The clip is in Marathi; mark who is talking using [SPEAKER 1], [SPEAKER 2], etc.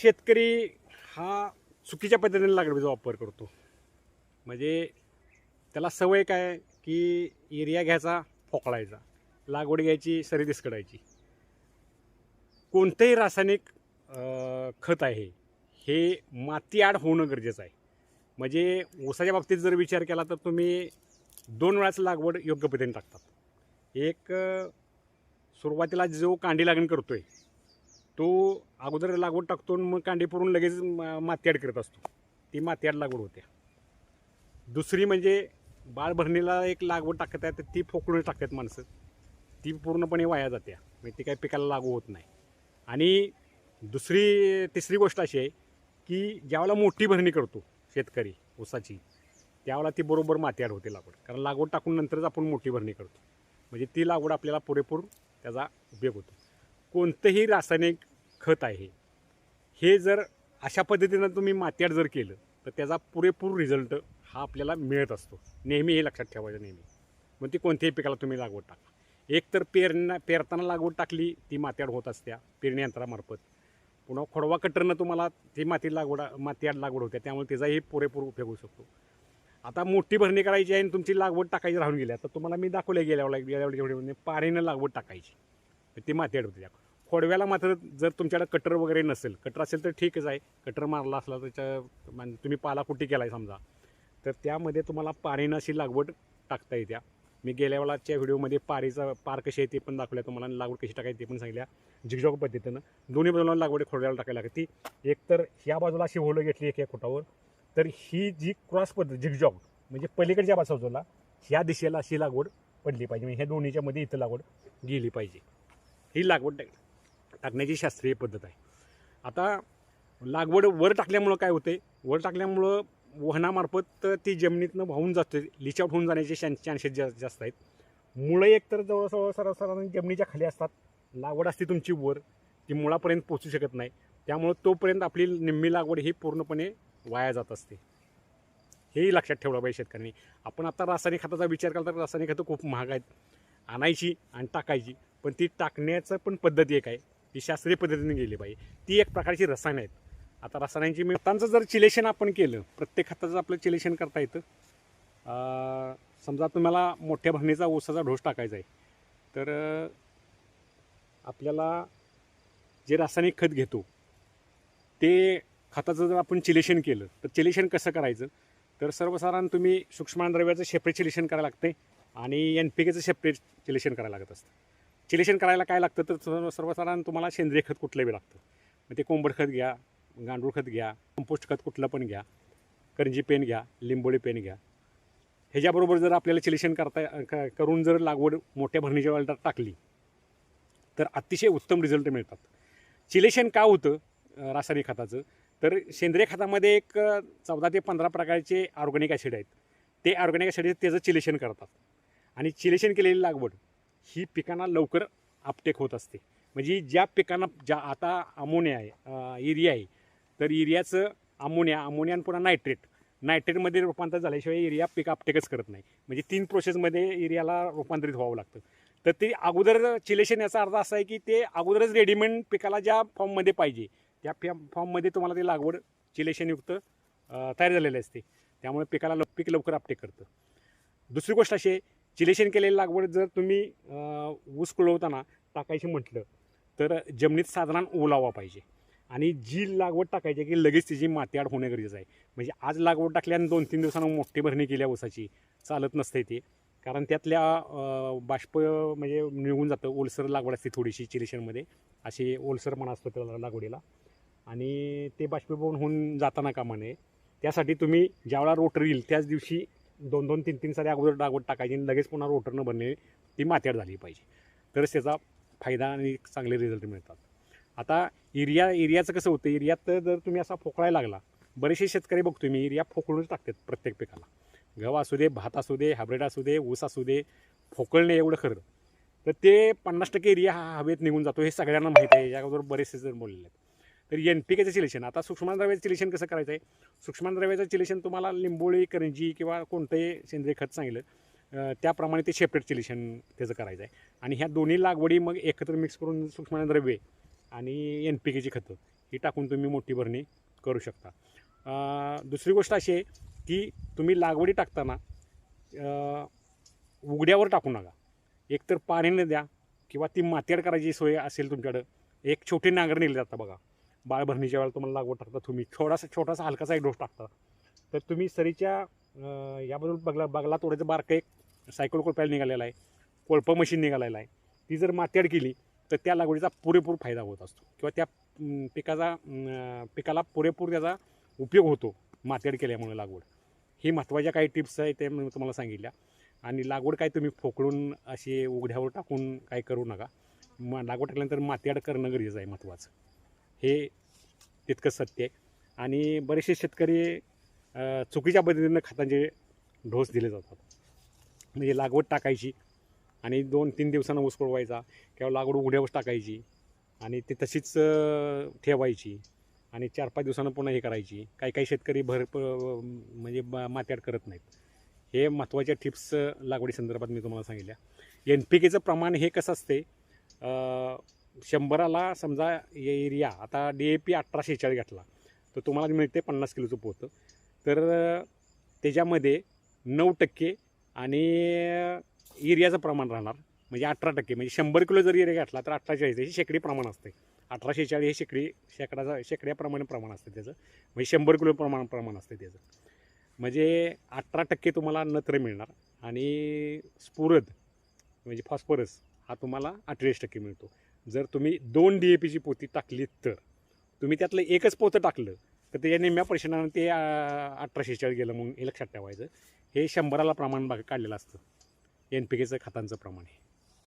[SPEAKER 1] शेतकरी हा चुकीच्या पद्धतीने लागवडीचा वापर करतो. म्हणजे त्याला सवय काय की एरिया घ्यायचा फोकळायचा लागवड घ्यायची सरी दिसकडायची कोणतंही रासायनिक खत आहे हे माती आड होणं गरजेचं आहे. म्हणजे ऊसाच्या बाबतीत जर विचार केला तर तुम्ही दोन वेळाच लागवड योग्य पद्धतीने टाकतात. एक सुरुवातीला जो कांडी लागण करतोय तो अगोदर लागवड टाकतो आणि मग कांडी पुरून लगेच मातीआड करत असतो. ती मातीआड लागवड होते. दुसरी म्हणजे बाळ भरणीला एक लागवड टाकत आहे तर ती फोकडून टाकतात माणसं. ती पूर्णपणे वाया जाते. म्हणजे ती काही पिकाला लागू होत नाही. आणि दुसरी तिसरी गोष्ट अशी आहे की ज्यावेळेला मोठी भरणी करतो शेतकरी ऊसाची त्यावेळेला ती बरोबर मातीआड होते लागवड. कारण लागवड टाकून नंतरच आपण मोठी भरणी करतो. म्हणजे ती लागवड आपल्याला पुरेपूर त्याचा उपयोग होतो. कोणतंही रासायनिक खत आहे हे जर अशा पद्धतीनं तुम्ही मातीआड जर केलं तर त्याचा पुरेपूर रिझल्ट हा आपल्याला मिळत असतो. नेहमी हे लक्षात ठेवायचं नेहमी. मग ती कोणत्याही पिकाला तुम्ही लागवड टाका. एक तर पेरणा पेरताना लागवड टाकली ती मातीआड होत असत्या पेरणी यंत्रामार्फत. पुन्हा खोडवा कटरनं तुम्हाला ती माती लागवड मातीआड लागवड होते त्यामुळे त्याचाही पुरेपूर उपयोग होऊ शकतो. आता मोठी भरणी करायची आहे आणि तुमची लागवड टाकायची राहून गेली तर तुम्हाला मी दाखवलं गेल्या वेळेला गेल्या म्हणजे पारीनं लागवड टाकायची. ती मातीआड होती त्या खोडव्याला मात्र जर तुमच्याकडे कटर वगैरे नसेल कटर असेल तर ठीकच आहे कटर मारला असला त्याच्या म्हणजे तुम्ही पालाकुट्टी केला आहे समजा. तर त्यामध्ये तुम्हाला पारीनं अशी लागवड टाकता येत्या. मी गेल्या वेळाच्या व्हिडिओमध्ये पारीचा पार कशी आहे ते पण दाखवल्या तुम्हाला लागवड कशी टाकायची ते पण सांगितल्या झिगझॉग पद्धतीनं. दोन्ही बाजूला लागवड खोडव्याला टाकायला लागते एकतर ह्या बाजूला अशी होलं घेतली एक एक फुटावर. तर ही जी क्रॉस पद्धत झिगझॉग म्हणजे पलीकडच्या बाजूला ह्या दिशेला अशी लागवड पडली पाहिजे. म्हणजे ह्या दोन्हीच्यामध्ये इथं लागवड गेली पाहिजे. ही लागवड टाकली टाकण्याची शास्त्रीय पद्धत आहे. आता लागवड वर टाकल्यामुळं काय होते वर टाकल्यामुळं वहनामार्फत ती जमिनीतनं वाहून जाते लिचआउट होऊन जाण्याचे चान्सेस जा जास्त आहेत. मुळं एकतर जवळजवळ सरासरी जमिनीच्या खाली असतात. लागवड असते तुमची वर. ती मुळापर्यंत पोचू शकत नाही. त्यामुळं तोपर्यंत आपली निम्मी लागवड ही पूर्णपणे वाया जात असते. हेही लक्षात ठेवलं पाहिजे शेतकऱ्यांनी. आपण आता रासायनिक खताचा विचार केला तर रासायनिक खतं खूप महाग आहेत. आणायची आणि टाकायची. पण ती टाकण्याचं पण पद्धती एक आहे. ती शास्त्रीय पद्धतीने गेली पाहिजे ती एक प्रकारची रसायनं आहेत. आता रसायनांची मी खतांचं जर चिलेशन आपण केलं प्रत्येक खताचं आपलं चिलेशन करता येतं. समजा तुम्हाला मोठ्या भरणीचा ऊसाचा ढोस टाकायचा आहे तर आपल्याला जे रासायनिक खत घेतो ते खताचं जर आपण चिलेशन केलं तर चिलेशन कसं करायचं? तर सर्वसाधारण तुम्ही सूक्ष्मद्रव्याचं सेपरेट चिलेशन करायला लागते आणि एन पी केचं सेपरेट चिलेशन करायला लागत असतं. चिलेशन करायला काय लागतं? तर सर्व- सर्वसाधारण तुम्हाला सेंद्रिय खत कुठलं बी लागतं. मग ते कोंबड खत घ्या गांडूळ खत घ्या कंपोस्ट खत कुठलं पण घ्या करंजी पेन घ्या लिंबोळी पेन घ्या. ह्याच्याबरोबर जर आपल्याला चिलेशन करता क- करून जर लागवड मोठ्या भरणीच्या वेळेला टाकली तर अतिशय उत्तम रिझल्ट मिळतात. चिलेशन का होतं रासायनिक खताचं? तर सेंद्रिय खतामध्ये एक चौदा ते पंधरा प्रकारचे ऑर्गॅनिक ॲसिड आहेत. ते ऑर्गॅनिक ॲसिड त्याचं चिलेशन करतात. आणि चिलेशन केलेली लागवड ही पिकांना लवकर अपटेक होत असते. म्हणजे ज्या पिकांना ज्या आता अमोनिया आहे युरिया आहे तर युरियाचं अमोनिया अमोनिया पुन्हा नायट्रेट नायट्रेटमध्ये रूपांतर झाल्याशिवाय युरिया पीक अपटेकच करत नाही. म्हणजे तीन प्रोसेसमध्ये युरियाला रूपांतरित व्हावं लागतं. तर ते अगोदर चिलेशन याचा अर्थ असा आहे की ते अगोदरच रेडीमेड पिकाला ज्या फॉर्ममध्ये पाहिजे त्या फॅ फॉर्ममध्ये तुम्हाला ते लागवड चिलेशनयुक्त तयार झालेली असते. त्यामुळे पिकाला लव पीक लवकर अपटेक करतं. दुसरी गोष्ट अशी आहे चिलेशन केलेली लागवड जर तुम्ही ऊस कुळवताना टाकायची म्हटलं तर जमिनीत साधारण ओलावा पाहिजे. आणि जी लागवड टाकायची आहे की लगेच तिची मातीआड होणे गरजेचं आहे. म्हणजे आज लागवड टाकल्याने दोन तीन दिवसांना मोठी भरणी केल्या ऊसाची चालत नसते ते. कारण त्यातल्या बाष्प म्हणजे निघून जातं ओलसर लागवड असते थोडीशी चिलेशनमध्ये अशी ओलसरपणा असतो त्याला लागवडीला. आणि ते बाष्पीभवन होऊन जाताना कामा नये त्यासाठी तुम्ही ज्यावेळा रोटर येईल त्याच दिवशी दोन दोन तीन तीन सारे अगोदर लागवड टाकायची आणि लगेच पुन्हा रोटरनं बनणे ती मात्याड झाली पाहिजे. तरच त्याचा फायदा आणि चांगले रिझल्ट मिळतात. आता एरिया एरियाचं कसं होतं एरियात जर तुम्ही असा फोकळायला लागला बरेचसे शेतकरी बघतो मी एरिया फोकळूनच टाकतात प्रत्येक पिकाला. गव्हा असू दे भात असू दे हायब्रिड असू दे ऊस असू दे फोकळणे एवढं खरं. तर ते पन्नास टक्के एरिया हा हवेत निघून जातो हे सगळ्यांना माहिती आहे याबरोबर बरेचसे जण बोललेले आहेत. तर एन पी केचं चिलेशन आता सूक्ष्मद्रव्याचं चिलेशन कसं करायचं आहे सूक्ष्मद्रव्याचं चिलेशन तुम्हाला लिंबोळी करंजी किंवा कोणतंही सेंद्रिय खत सांगितलं त्याप्रमाणे ते शेपरेट चिलेशन त्याचं करायचं आहे आणि ह्या दोन्ही लागवडी मग एकत्र मिक्स करून सूक्ष्मद्रव्ये आणि एन पी केची खतं ही टाकून तुम्ही मोठी भरणी करू शकता. दुसरी गोष्ट अशी आहे की तुम्ही लागवडी टाकताना उघड्यावर टाकू नका. एकतर पाण्याने द्या किंवा ती मातीआड करायची सोय असेल तुमच्याकडं एक छोटी नांगर नेले जातात बघा. बाळभरणीच्या वेळेला तुम्हाला लागवड टाकता तुम्ही. छोटासा छोटासा हलकासा एक डोस टाकता. तर तुम्ही सरीच्या याबद्दल बगला बगला तोडायचं बारकं एक सायकल कोळप्याला निघालेला आहे. कोळपं मशीन निघालेलं आहे. ती जर मातीआड केली तर त्या लागवडीचा पुरेपूर फायदा होत असतो. किंवा त्या पिकाचा पिकाला पुरेपूर त्याचा उपयोग होतो मातीआड केल्यामुळे लागवड. ही महत्त्वाच्या काही टिप्स आहे ते मी तुम्हाला सांगितल्या. आणि लागवड काय तुम्ही फोकडून अशी उघड्यावर टाकून काय करू नका. मग लागवड टाकल्यानंतर मातीआड करणं गरजेचं आहे महत्त्वाचं हे तितकं सत्य आहे. आणि बरेचसे शेतकरी चुकीच्या पद्धतीनं खतांचे ढोस दिले जातात. म्हणजे लागवड टाकायची आणि दोन तीन दिवसानं ऊस पडवायचा किंवा लागवड उघड्यावर टाकायची आणि ती तशीच ठेवायची आणि चार पाच दिवसानं पुन्हा हे करायची. काही काही शेतकरी भर म्हणजे ब- मात्याड करत नाहीत. हे महत्त्वाच्या टिप्स लागवडी संदर्भात मी तुम्हाला सांगितल्या. एन पी केचं प्रमाण हे कसं असते शंभराला समजा एरिया आता डी ए पी अठराशे चाळीस घातला तर तुम्हाला मिळते पन्नास किलोचं पोतं. तर त्याच्यामध्ये नऊ टक्के आणि एरियाचं प्रमाण राहणार म्हणजे अठरा टक्के. म्हणजे शंभर किलो जर एरिया घातला तर अठरा चाळीस हे शेकडी प्रमाण असते अठराशे चाळीस हे शेकडी शेकडाचा शेकड्याप्रमाणे प्रमाण असतं त्याचं. म्हणजे शंभर किलो प्रमाण प्रमाण असतं त्याचं. म्हणजे अठरा टक्के तुम्हाला नत्र मिळणार आणि स्फुरद म्हणजे फॉस्फरस हा तुम्हाला अठ्ठेचाळीस टक्के मिळतो. जर तुम्ही दोन डी ए पीची पोती टाकलीत तर. तुम्ही त्यातलं एकच पोतं टाकलं तर त्याच्या निम्म्या पैशानं ते अठराशे चाळीस गेलं म्हणून हे लक्षात ठेवायचं. हे शंभराला प्रमाण बाग काढलेलं असतं. एन पी केचं खतांचं प्रमाण आहे